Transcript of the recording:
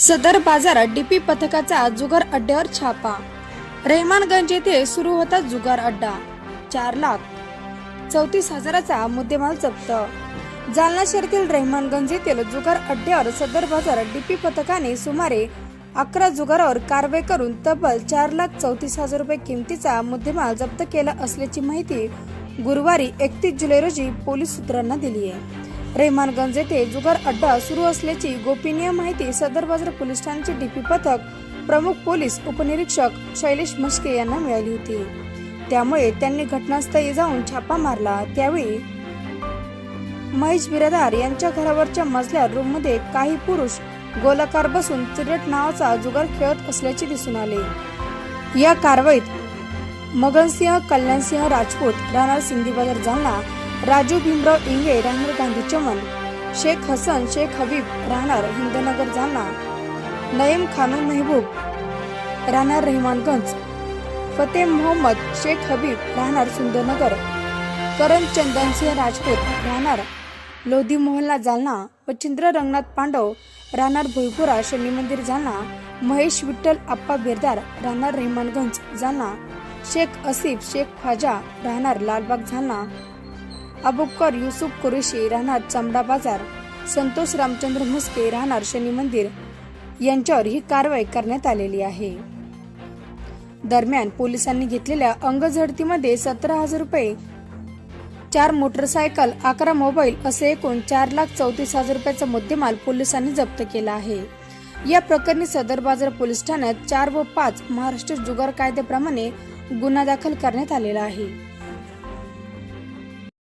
सदर बाजारात डीपी पथकाचा जुगार अड्ड्यावर छापा. रेहमानगंज येथे सुरू होता जुगार अड्डा. चार लाख चौतीस हजाराचा मुद्देमाल जप्त. जालना शहरातील रेहमानगंज येथील जुगार अड्ड्यावर सदर बाजारात डीपी पथकाने सुमारे अकरा जुगारावर कारवाई करून तब्बल चार लाख चौतीस हजार रुपये किमतीचा मुद्देमाल जप्त केला असल्याची माहिती गुरुवारी एकतीस जुलै रोजी पोलीस सूत्रांना दिली आहे. रेहमानगंज येथे जुगार अड्डा सुरू असल्याची गोपनीय माहिती सदर बाजार पोलीस ठाण्याचे डीपी पथक प्रमुख पोलीस उपनिरीक्षक शैलेश मस्के यांना मिळाली होती. त्यामुळे त्यांनी घटनास्थळी जाऊन छापा मारला. त्यावेळी महेश बिरादार यांच्या घरावरच्या मजल्या रूममध्ये काही पुरुष गोलाकार बसून चिरट नावाचा जुगार खेळत असल्याचे दिसून आले. या कारवाईत मगनसिंह कल्याणसिंह राजपूत राहणार सिंधी बाजार जालना राजू भीमराव इंगे राहणार गांधी चमन शेख हसन शेख हबीब राहणार हिंदनगर जालना. नईम खानू मेहबूब राहणार रेहमानगंज. फतेह मोहम्मद शेख हबीब राहणार सुंदरनगर. करण चंदनसिंह राजपूत राहणार लोधी मोहल्ला जालना. व चंद्र रंगनाथ पांडव राहणार भोईपुरा शनी मंदिर जालना. महेश विठ्ठल आप्पा बिरदार राहणार रेहमानगंज जालना. शेख असिफ शेख ख्वाजा राहणार लालबाग जालना. अबुकर युसुफ कुरेशी राहणार चामडा बाजार संतोष रामचंद्र म्हस्के राहणार शनी मंदिर. यांच्यावर ही कारवाई करण्यात आलेली आहे. दरम्यान पोलिसांनी घेतलेल्या अंगझडतीमध्ये सतरा हजार रुपये चार मोटरसायकल अकरा मोबाईल असे एकूण चार लाख चौतीस हजार रुपयाचा मुद्देमाल पोलिसांनी जप्त केला आहे. या प्रकरणी सदर बाजार पोलीस ठाण्यात चार व पाच महाराष्ट्र जुगार कायद्याप्रमाणे गुन्हा दाखल करण्यात आलेला आहे.